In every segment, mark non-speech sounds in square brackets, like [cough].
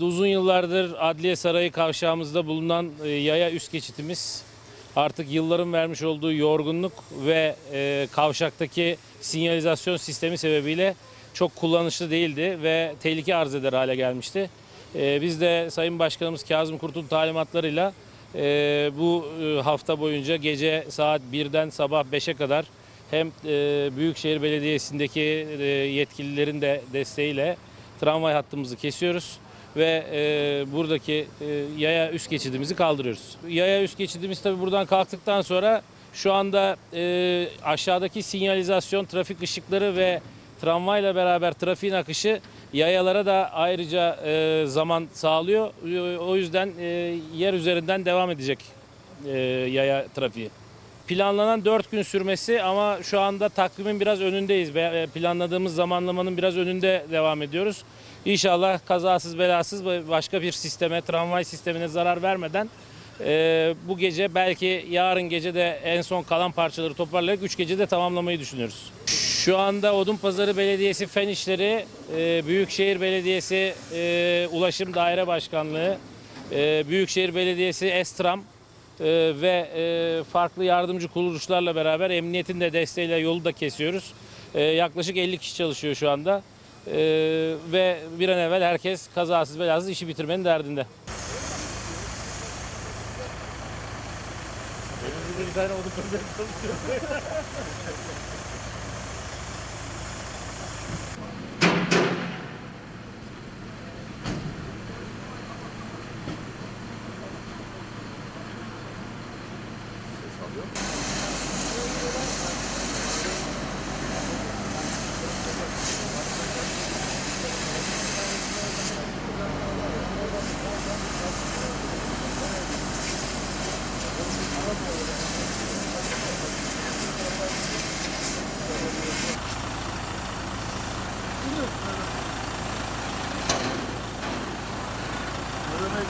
Uzun yıllardır Adliye Sarayı kavşağımızda bulunan e, yaya üst geçitimiz artık yılların vermiş olduğu yorgunluk ve e, kavşaktaki sinyalizasyon sistemi sebebiyle çok kullanışlı değildi ve tehlike arz eder hale gelmişti. E, biz de Sayın Başkanımız Kazım Kurt'un talimatlarıyla bu hafta boyunca gece saat 1'den sabah 5'e kadar hem Büyükşehir Belediyesi'ndeki yetkililerin de desteğiyle tramvay hattımızı kesiyoruz ve e, buradaki e, yaya üst geçidimizi kaldırıyoruz. Yaya üst geçidimiz tabii buradan kalktıktan sonra şu anda e, aşağıdaki sinyalizasyon, trafik ışıkları ve tramvayla beraber trafiğin akışı yayalara da ayrıca e, zaman sağlıyor. E, O yüzden e, yer üzerinden devam edecek e, yaya trafiği. Planlanan 4 gün sürmesi ama şu anda takvimin biraz önündeyiz. E, Planladığımız zamanlamanın biraz önünde devam ediyoruz. İnşallah kazasız belasız başka bir sisteme, tramvay sistemine zarar vermeden e, bu gece belki yarın gece de en son kalan parçaları toparlayarak 3 gecede tamamlamayı düşünüyoruz. Şu anda Odunpazarı Belediyesi Fen İşleri, e, Büyükşehir Belediyesi e, Ulaşım Daire Başkanlığı, e, Büyükşehir Belediyesi Estram e, ve e, farklı yardımcı kuruluşlarla beraber emniyetin de desteğiyle yolu da kesiyoruz. E, yaklaşık 50 kişi çalışıyor şu anda. E, ve bir an evvel herkes kazasız belasız işi bitirmenin derdinde. bir tane Odunpazarı [laughs] çalışıyor.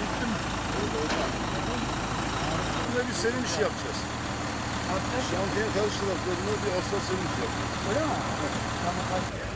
Mi? Burada bir senin işi yapacağız. Şantiye karşılaştığında bir asla senin işi yapacağız. Öyle mi? Tamam. hadi.